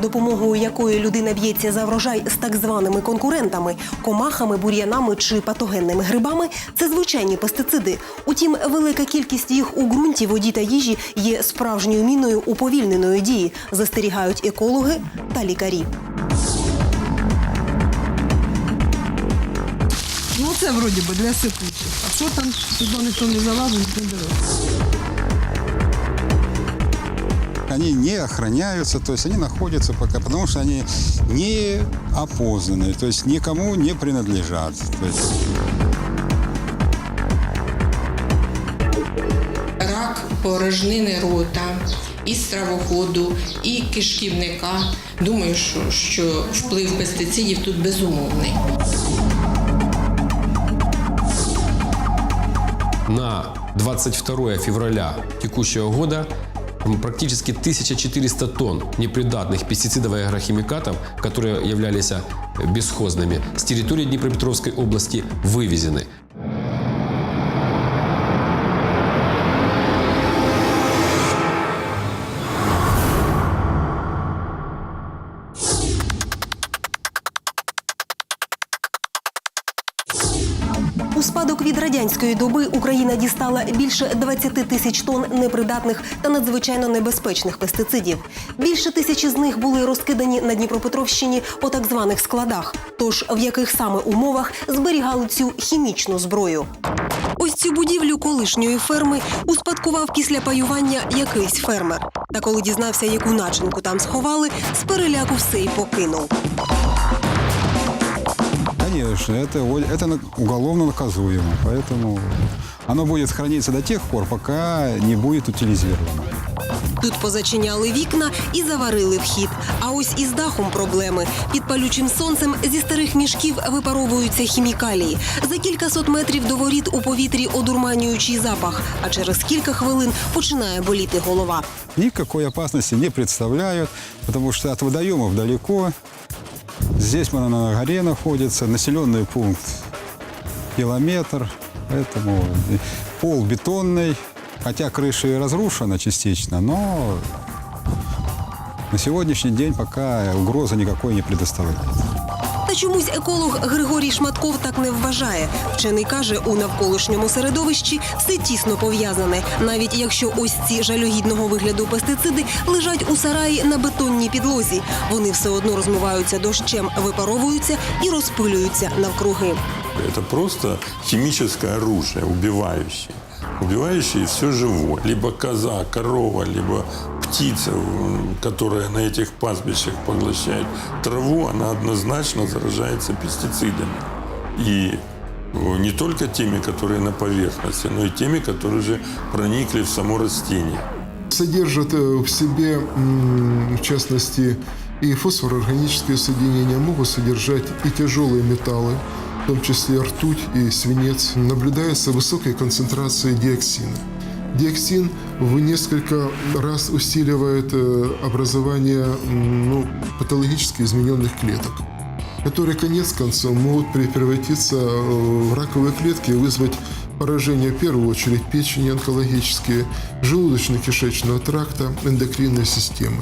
допомогою якої людина б'ється за врожай з так званими конкурентами, комахами, бур'янами чи патогенними грибами це звичайні пестициди. Утім, велика кількість їх у ґрунті, воді та їжі є справжньою міною уповільненої дії, застерігають екологи та лікарі. Ну, це вроді би для сипучих. А що там туди ніхто не залазить, не дивиться. Они не охраняются, то есть они находятся пока, потому что они не опознаны, то есть никому не принадлежат. То есть рак порожнини рота, і стравоходу, і кишківника. Думаю, що, що вплив пестицидів тут безумовний. На 22 февраля текущего года практически 1400 тонн непридатных пестицидов и агрохимикатов, которые являлись э, бесхозными, с территории Днепропетровской области вывезены. Більше 20 тисяч тонн непридатних та надзвичайно небезпечних пестицидів. Більше тисячі з них були розкидані на Дніпропетровщині по так званих складах. Тож в яких саме умовах зберігали цю хімічну зброю? Ось цю будівлю колишньої ферми успадкував після паювання якийсь фермер. Та коли дізнався, яку начинку там сховали, з переляку все й покинув. Конечно, это, о- это на- уголовно наказуемо, поэтому оно будет храниться до тех пор, пока не будет утилизировано. Тут позачиняли вікна і заварили вхід. А ось із дахом проблеми. Під палючим сонцем зі старих мішків випаровуються хімікалії. За кількасот метрів до воріт у повітрі одурманюючий запах. А через кілька хвилин починає боліти голова. Никакой опасности не представляют, потому что от водоемов далеко. Здесь мы на горе находится, населенный пункт километр, поэтому пол бетонный, хотя крыша и разрушена частично, но на сегодняшний день пока угрозы никакой не предоставляет. Чомусь еколог Григорій Шматков так не вважає. Вчений каже, у навколишньому середовищі все тісно пов'язане, навіть якщо ось ці жалюгідного вигляду пестициди лежать у сараї на бетонній підлозі. Вони все одно розмиваються дощем, випаровуються і розпилюються навкруги. Это просто химическое оружие, убивающее. Убивающее все живое. Либо коза, корова, либо птица, м, которая на этих пастбищах поглощает траву, она однозначно заражается пестицидами. И э, не только теми, которые на поверхности, но и теми, которые же проникли в само растение. содержат э, в себе, в частности, и фосфороорганические соединения, могут содержать и тяжелые металлы, в том числе ртуть и свинец. Наблюдается высокая концентрация диоксина. Диоксин в несколько раз усиливает э, образование м, ну, патологически измененных клеток которые конец концом могут при- превратиться э, в раковые клетки и вызвать поражение в первую очередь печени онкологические, желудочно-кишечного тракта, эндокринной системы.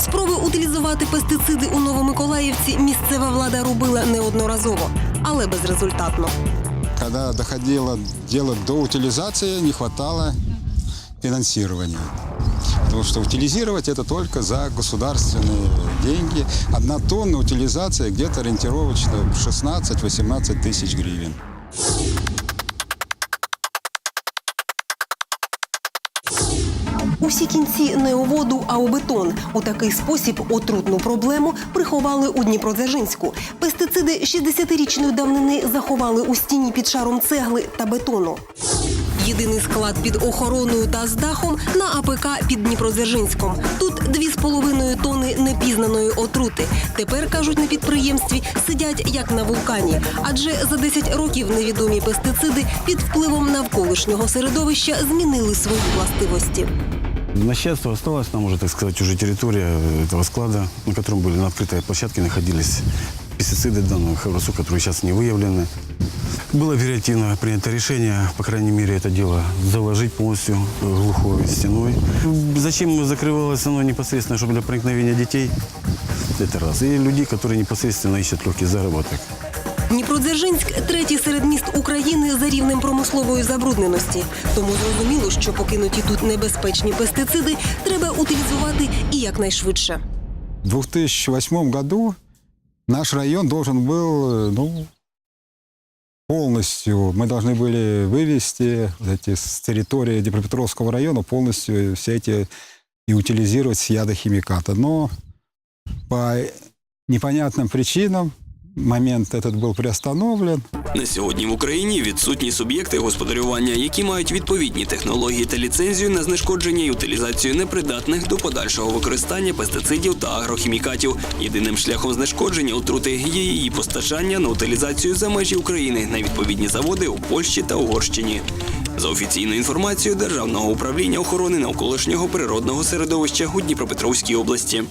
Спроби утилізувати пестициди у Новомиколаївці місцева влада робила неодноразово, але безрезультатно. Когда доходило дело до утилизации, не хватало финансирования. Потому что утилизировать это только за государственные деньги. Одна тонна утилизация где-то ориентировочно 16-18 тысяч гривен. Усі кінці не у воду, а у бетон. У такий спосіб отрутну проблему приховали у Дніпродзержинську. Пестициди 60-річної давнини заховали у стіні під шаром цегли та бетону. Єдиний склад під охороною та з дахом на АПК під Дніпродзержинськом. Тут 2,5 тони непізнаної отрути. Тепер кажуть на підприємстві сидять як на вулкані, адже за 10 років невідомі пестициди під впливом навколишнього середовища змінили свої властивості. Наследство осталось, нам уже, так сказать, уже территория этого склада, на котором были на открытой площадке находились пестициды данного хабрасу, которые сейчас не выявлены. Было оперативно принято решение, по крайней мере, это дело заложить полностью э, глухой стеной. Зачем закрывалось оно непосредственно, чтобы для проникновения детей? Это раз. И людей, которые непосредственно ищут легкий заработок. Дніпродзержинськ третій серед міст України за рівнем промислової забрудненості. Тому зрозуміло, що покинуті тут небезпечні пестициди треба утилізувати і якнайшвидше. В 2008 году наш район должен был, э, ну, полностью, мы должны были вывести эти с территории Днепропетровского района полностью все эти и утилизировать с ядохимиката. Но по непонятным причинам момент этот был приостановлен. На сьогодні в Україні відсутні суб'єкти господарювання, які мають відповідні технології та ліцензію на знешкодження і утилізацію непридатних до подальшого використання пестицидів та агрохімікатів. Єдиним шляхом знешкодження отрути є її постачання на утилізацію за межі України на відповідні заводи у Польщі та Угорщині. За офіційною інформацією Державного управління охорони навколишнього природного середовища у Дніпропетровській області.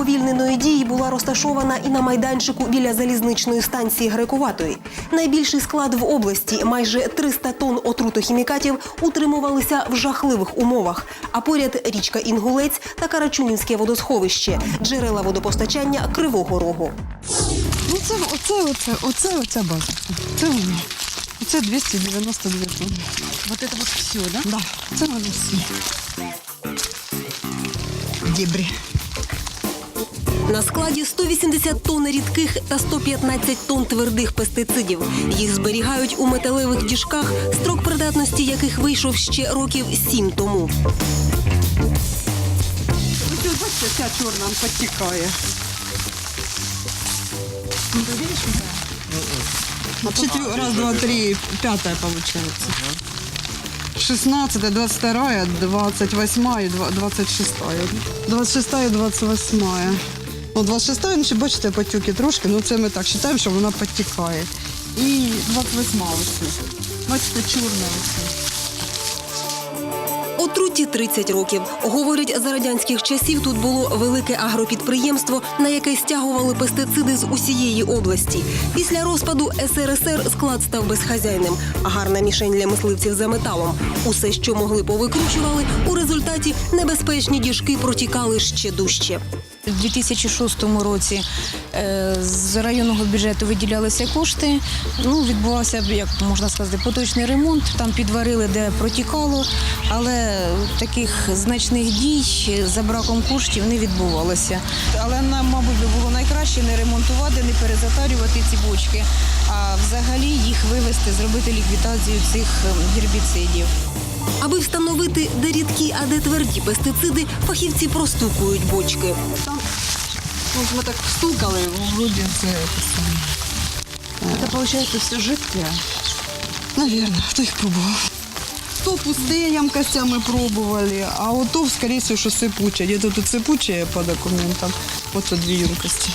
Уповільненої дії була розташована і на майданчику біля залізничної станції Грекуватої. Найбільший склад в області, майже 300 тонн отрутохімікатів, утримувалися в жахливих умовах. А поряд річка Інгулець та Карачунінське водосховище, джерела водопостачання Кривого Рогу. Ну це оце, оце, оце, оце база. Це воно. Оце 292 тонни. Вот это вот все, да? Да, це воно всі. Дебри. На складі 180 тонн рідких та 115 тонн твердих пестицидів. Їх зберігають у металевих діжках, строк придатності яких вийшов ще років сім тому. Ось бачите, ця чорна підтікає. Четвер... Раз, два, три, пятая получается. 16, 22, 28 и два- 26. 26 і 28. 26, ну, ще бачите, потюки трошки, ну це ми так вважаємо, що вона підтікає. І 28 ось. Бачите, чорна ось. Отруті 30 років. Говорять, за радянських часів тут було велике агропідприємство, на яке стягували пестициди з усієї області. Після розпаду СРСР склад став безхазяйним, гарна мішень для мисливців за металом. Усе, що могли, повикручували. У результаті небезпечні діжки протікали ще дужче. У 2006 році е, з районного бюджету виділялися кошти. Ну, відбувався, як можна сказати, поточний ремонт. Там підварили, де протікало, але таких значних дій за браком коштів не відбувалося. Але нам, мабуть, було найкраще не ремонтувати, не перезатарювати ці бочки, а взагалі їх вивести, зробити ліквідацію цих гербіцидів. Аби встановити, де рідкі, а де тверді пестициди, фахівці простукують бочки. Ось ми так стукали, вроді це. Це виходить все жидке. Наверное, хто їх пробував. То пусті ямкостями пробували, а ото, скорее всего, що сипуче. Где-то тут сипуче по документам. Вот тут дві ємкості.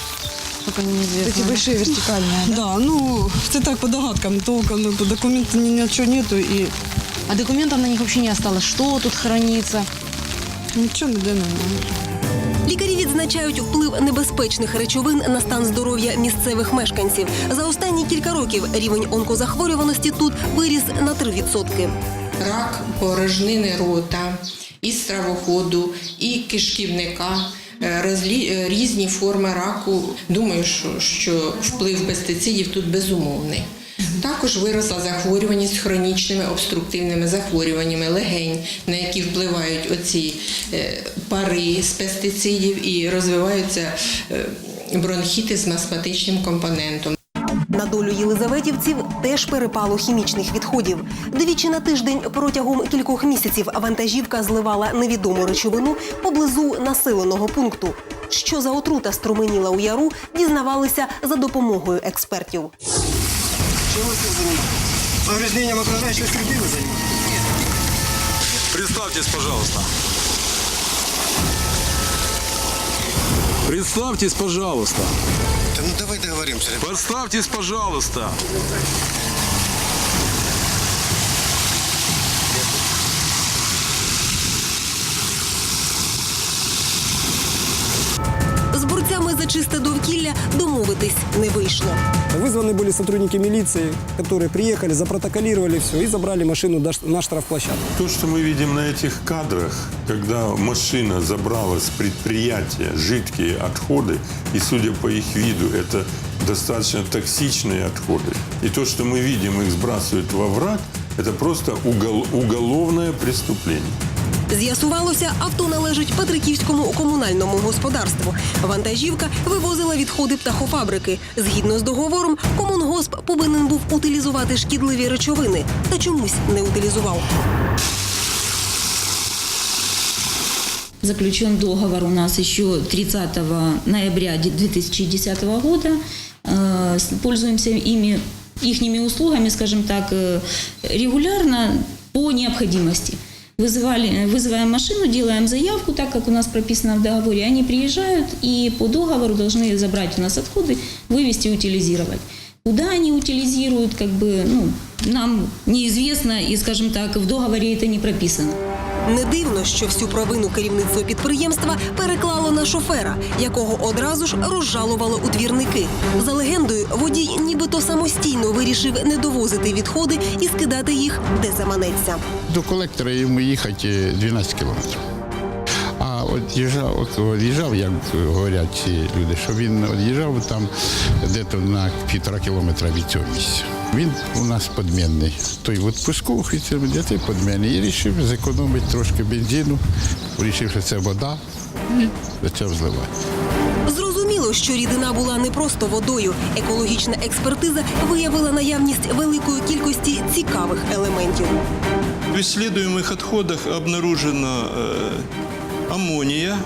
Эти большие вертикальные, да? Да, ну, це так по догадкам, толком ну, по документам ничего нету и А документов на них вообще не осталось. Что тут хранится? нічого ніде немає. Лікарі відзначають вплив небезпечних речовин на стан здоров'я місцевих мешканців. За останні кілька років рівень онкозахворюваності тут виріс на 3%. рак порожнини рота, і стравоходу, і кишківника. е, розлі- е, Різні форми раку. Думаю, що, що вплив пестицидів тут безумовний. Також виросла захворюваність хронічними обструктивними захворюваннями легень, на які впливають оці е, пари з пестицидів і розвиваються е, бронхіти з астматичним компонентом. На долю єлизаветівців теж перепало хімічних відходів. Двічі на тиждень протягом кількох місяців вантажівка зливала невідому речовину поблизу населеного пункту. Що за отрута струменіла у яру, дізнавалися за допомогою експертів. Повреждением окружающей среды вы занимаетесь? Представьтесь, пожалуйста. Представьтесь, пожалуйста. Да ну давай договоримся. ребят. Представьтесь, пожалуйста. саме за чисте довкілля домовитись не вийшло. Визвані були сотрудники міліції, які приїхали, запротоколировали все і забрали машину на штрафплощадку. То, що ми бачимо на цих кадрах, коли машина забрала з підприємства жидкі відходи, і судя по їх виду, це достатньо токсичні відходи. І то, що ми бачимо, їх збрасують в овраг, це просто уголовне преступление. З'ясувалося, авто належить Петриківському комунальному господарству. Вантажівка вивозила відходи птахофабрики. Згідно з договором, комунгосп повинен був утилізувати шкідливі речовини та чомусь не утилізував. Заключен договор у нас еще 30 ноября 2010 года. С- Пользуемся ими, ихними услугами, скажем так, э, регулярно по необходимости Вызывали, вызываем машину, делаем заявку, так как у нас прописано в договоре. Они приезжают и по договору должны забрать у нас отходы, вывести и утилизировать. Куда они утилизируют, как бы, ну, нам неизвестно, и, скажем так, в договоре это не прописано. Не дивно, що всю провину керівництво підприємства переклало на шофера, якого одразу ж розжалували у двірники. За легендою, водій нібито самостійно вирішив не довозити відходи і скидати їх де заманеться. До колектора йому їхати 12 кілометрів. А от їжджав, як говорять ці люди, що він от їжджав там десь на півтора кілометра від цього місця. Він у нас подмінний. Той в відпуску офіцер, де подмінний. І вирішив зекономити трошки бензину, вирішив, що це вода, і почав зливати. Зрозуміло, що рідина була не просто водою. Екологічна експертиза виявила наявність великої кількості цікавих елементів. В исследуемых отходах обнаружено э, аммония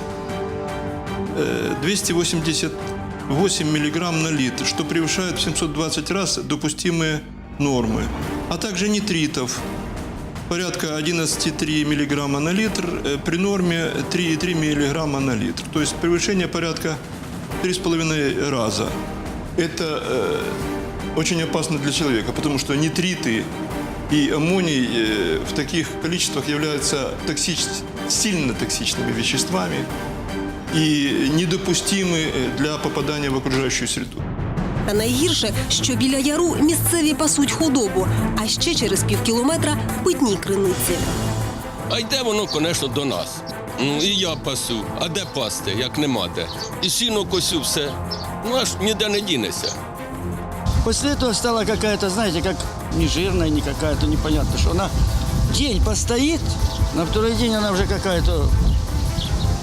э, 288 миллиграмм на литр, что превышает в 720 раз допустимые нормы, а также нитритов порядка 11,3 миллиграмма на литр э, при норме 3,3 миллиграмма на литр. То есть превышение порядка 3,5 раза. Это э, очень опасно для человека, потому что нитриты и аммоний э, в таких количествах являются токсич... сильно токсичными веществами и недопустимы э, для попадания в окружающую среду. Та найгірше, що біля яру місцеві пасуть худобу, а ще через півкілометра питні криниці. А йде воно, звісно, до нас. Ну і я пасу. А де пасти, як нема де? І сіно косю все. Ну аж ніде не дінеся. После этого стала какая-то, знаете, как не жирная, не какая-то, непонятно, что она день постоит, на второй день она уже какая-то,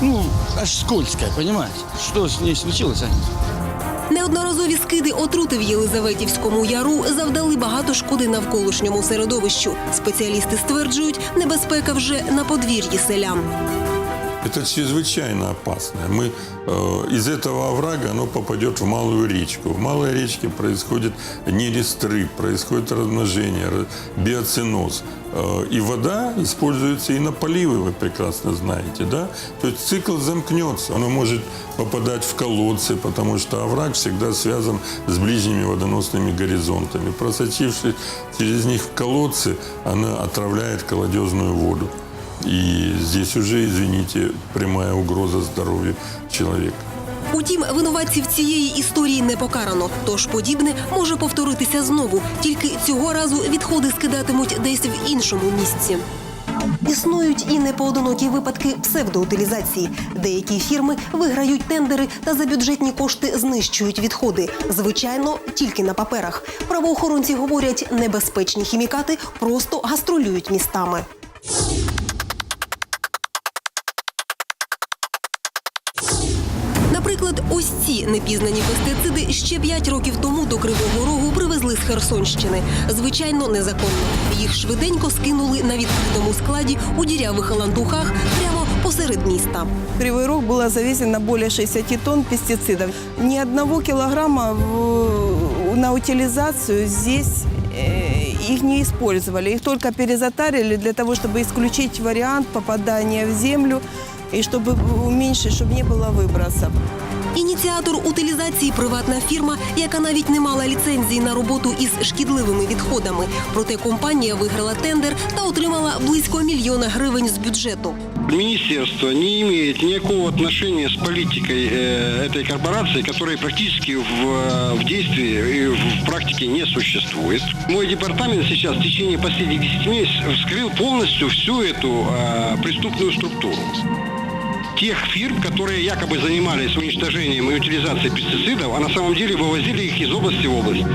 ну, аж скользкая, понимаете? Что с ней случилось, а? Неодноразові скиди отрути в Єлизаветівському яру завдали багато шкоди навколишньому середовищу. Спеціалісти стверджують, небезпека вже на подвір'ї селян. Это чрезвычайно опасно. Мы э, из этого оврага оно попадет в малую речку. В малой речке происходит нерестры, происходит размножение, ра- биоциноз. Э, и вода используется и на поливы, вы прекрасно знаете, да? То есть цикл замкнется. Оно может попадать в колодцы, потому что овраг всегда связан с ближними водоносными горизонтами. Просочившись через них в колодцы, она отравляет колодезную воду. И здесь уже, извините, прямая угроза здоровью человека. Утім, винуватців цієї історії не покарано. Тож подібне може повторитися знову. Тільки цього разу відходи скидатимуть десь в іншому місці. Існують і непоодинокі випадки псевдоутилізації. Деякі фірми виграють тендери та за бюджетні кошти знищують відходи. Звичайно, тільки на паперах. Правоохоронці говорять, небезпечні хімікати просто гастролюють містами. непізнані пестициди ще 5 років тому до Кривого Рогу привезли з Херсонщини. Звичайно, незаконно. Їх швиденько скинули на відкритому складі у дірявих ландухах прямо посеред міста. Кривой Рог было завезено более 60 тонн пестицидов. Ни одного килограмма в- на утилизацию здесь э, их не использовали. Их только перезатарили для того, чтобы исключить вариант попадания в землю и чтобы уменьшить, чтобы не было выбросов. Ініціатор утилізації приватна фірма, яка навіть не мала ліцензії на роботу із шкідливими відходами. Проте компанія виграла тендер та отримала близько мільйона гривень з бюджету. Министерство не имеет никакого отношения с политикой э, этой корпорации, которая практически в, э, в действии и в практике не существует. Мой департамент сейчас в течение последних 10 месяцев вскрыл полностью всю эту э, преступную структуру тех фирм, которые якобы занимались уничтожением и утилизацией пестицидов, а на самом деле вывозили их из области в область.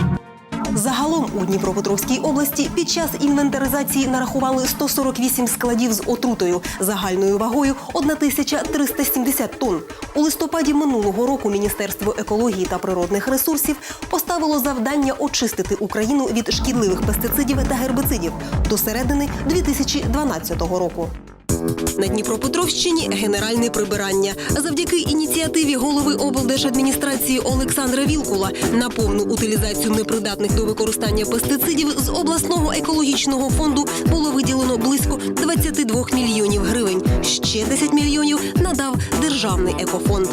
Загалом у Дніпропетровській області під час інвентаризації нарахували 148 складів з отрутою загальною вагою 1370 тонн. У листопаді минулого року Міністерство екології та природних ресурсів поставило завдання очистити Україну від шкідливих пестицидів та гербицидів до середини 2012 року. На Дніпропетровщині генеральне прибирання. Завдяки ініціативі голови облдержадміністрації Олександра Вілкула на повну утилізацію непридатних до використання пестицидів з обласного екологічного фонду було виділено близько 22 мільйонів гривень. Ще 10 мільйонів надав державний екофонд.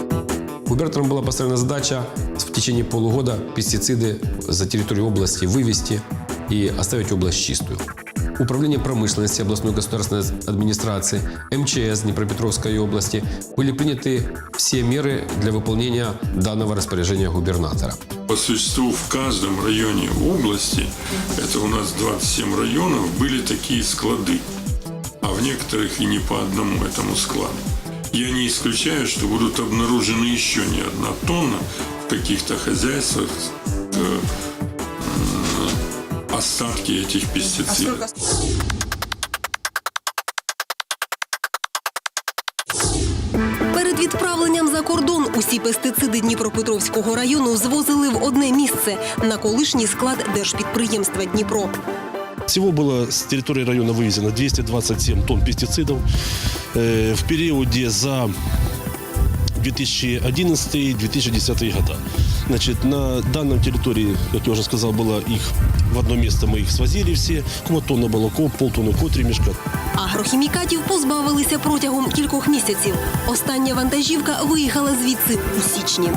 Губернатором была поставлена задача в течение полугода пестициды за территорию области вывести и оставить область чистую. Управление промышленности областной государственной администрации, МЧС Днепропетровской области были приняты все меры для выполнения данного распоряжения губернатора. По существу в каждом районе области, это у нас 27 районов, были такие склады. А в некоторых и не по одному этому складу. Я не исключаю, что будут обнаружены еще не одна тонна в каких-то хозяйствах э, остатки этих пестицидов. Перед відправленням за кордон усі пестициди Дніпропетровського району звозили в одне місце на колишній склад держпідприємства Дніпро. Всего было с территории района вывезено 227 тонн пестицидов. Э, В периоде за 2011-2010 года. Значит, на данном территории, как я уже сказал, было их в одно место мы их свозили все. Тонна молоко, полтонны котри мешка. Агрохімікатів позбавилися протягом кількох місяців. Остання вантажівка виїхала звідси у січні.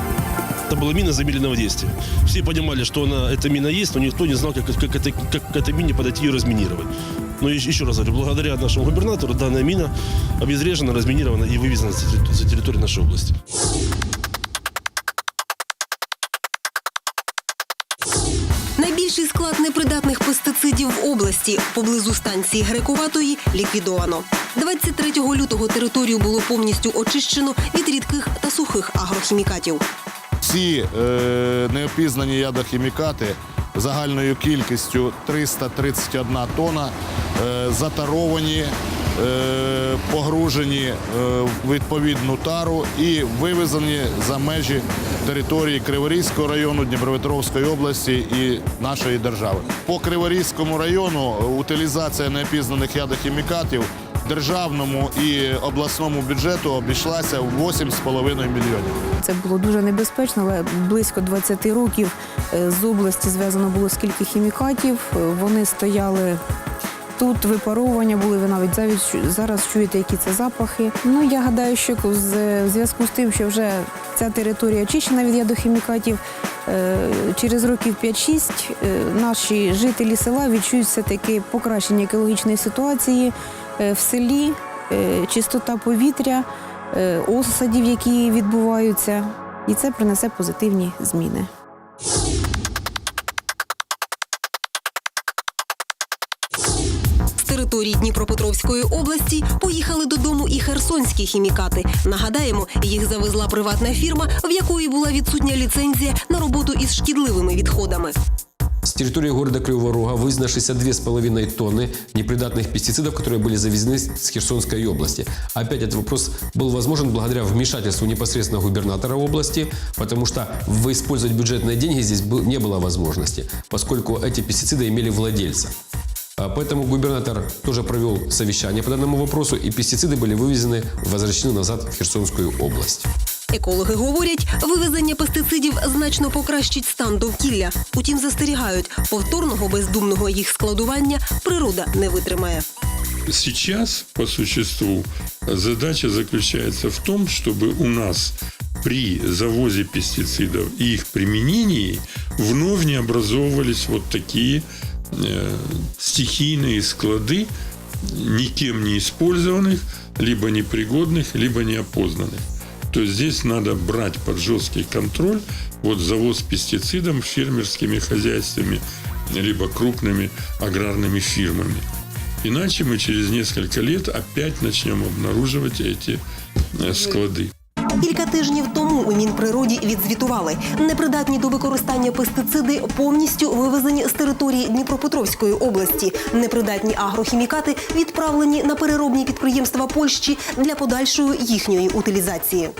Это была мина замедленного действия. Все понимали, что она, эта мина есть, но никто не знал, как, как, это, как к этой мине подойти и разминировать. Но еще еще раз говорю, благодаря нашему губернатору данная мина обезврежена, разминирована и вывезена за терри- за территорию нашей области. Склад непридатних пестицидів в області поблизу станції Грековатої ліквідовано. 23 лютого територію було повністю очищено від рідких та сухих агрохімікатів. Всі е, неопізнані ядохімікати загальною кількістю 331 тонна е, затаровані, погружені е, в відповідну тару і вивезені за межі території Криворізького району Дніпропетровської області і нашої держави. По Криворізькому району утилізація неопізнаних ядохімікатів державному і обласному бюджету обійшлася в 8,5 мільйонів. Це було дуже небезпечно, але близько 20 років е, з області зв'язано було скільки хімікатів. Е, Вони стояли тут, випаровування були. Ви навіть заві- зараз чуєте, які це запахи. Ну я гадаю, що з- в зв'язку з тим, що вже ця територія очищена від ядохімікатів. е, Через років 5-6 е, наші жителі села відчують все-таки покращення екологічної ситуації е, в селі, е, чистота повітря, е, осадів, які відбуваються, і це принесе позитивні зміни. території Дніпропетровської області поїхали додому і херсонські хімікати. Нагадаємо, їх завезла приватна фірма, в якої була відсутня ліцензія на роботу із шкідливими відходами. С территории города Кривого Рога вывезено 62,5 тонны непридатных пестицидов, которые были завезены с Херсонской области. Опять этот вопрос был возможен благодаря вмешательству непосредственно губернатора области, потому что использовать бюджетные деньги здесь был- не было возможности, поскольку эти пестициды имели владельца. А Поэтому губернатор тоже провел совещание по данному вопросу, и пестициды были вывезены, возвращены назад в Херсонскую область. Екологи говорять, вивезення пестицидів значно покращить стан довкілля. Утім, застерігають, повторного бездумного їх складування природа не витримає. Сейчас, по существу, задача заключается в том, чтобы у нас при завозе пестицидов и их применении вновь не образовывались вот такие э, стихийные склады никем не использованных либо непригодных, либо неопознанных. То есть здесь надо брать под жесткий контроль вот завоз пестицидом фермерскими хозяйствами, либо крупными аграрными фирмами. Иначе мы через несколько лет опять начнем обнаруживать эти э, склады. Кілька тижнів тому у Мінприроді відзвітували, непридатні до використання пестициди повністю вивезені з території Дніпропетровської області. Непридатні агрохімікати відправлені на переробні підприємства Польщі для подальшої їхньої утилізації.